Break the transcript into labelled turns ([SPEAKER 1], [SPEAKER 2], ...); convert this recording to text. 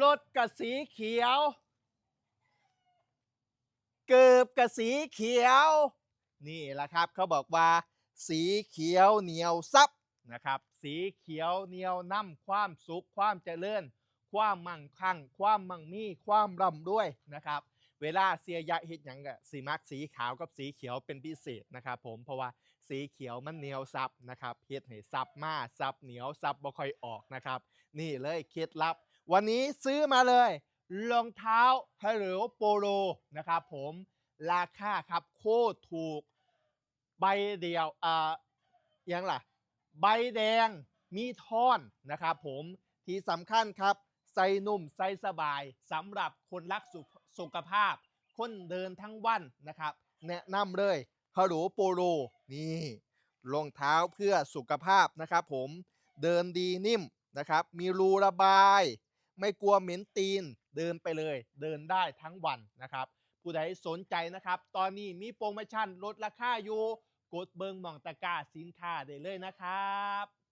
[SPEAKER 1] รถกับสีเขียว เกือบกับสีเขียว นี่แหละครับเขาบอกว่า สีเขียวเหนียวซับนะครับ สีเขียวเหนียวน้ำความสุขความเจริญ ความมั่งคั่ง ความมั่งมีความร่ำรวยนะครับ เวลาเสียยะเฮ็ดหยังกะสีมักสีขาวกับสีเขียวเป็นพิเศษนะครับ ผมเพราะว่าสีเขียวมันเหนียวซับนะครับเฮ็ดให้ซับมาซับเหนียวซับบ่ค่อยออกนะครับ นี่เลยเคล็ดลับ วันนี้ซื้อมาเลยรองเท้าฮัลโหลโปโลนะครับผมราคาครับโคตรถูก ใบเดียวอ่ายังล่ะ ใบแดงมีท่อนนะครับผมที่สำคัญครับใส่นุ่มใส่สบายสำหรับคนรักสุขสุขภาพ คนเดินทั้งวันนะครับ แนะนำเลยฮัลโหลโปโลนี่รองเท้าเพื่อสุขภาพนะครับผมเดินดีนิ่มนะครับ มีรูระบาย ไม่กลัวเหม็นตีนเดินไปเลย เดินได้ทั้งวันนะครับผู้ใดสนใจนะครับ ตอนนี้มีโปรโมชั่นลดราคาอยู่กดเบิงหมองตะกาสินค้าได้เลยนะครับ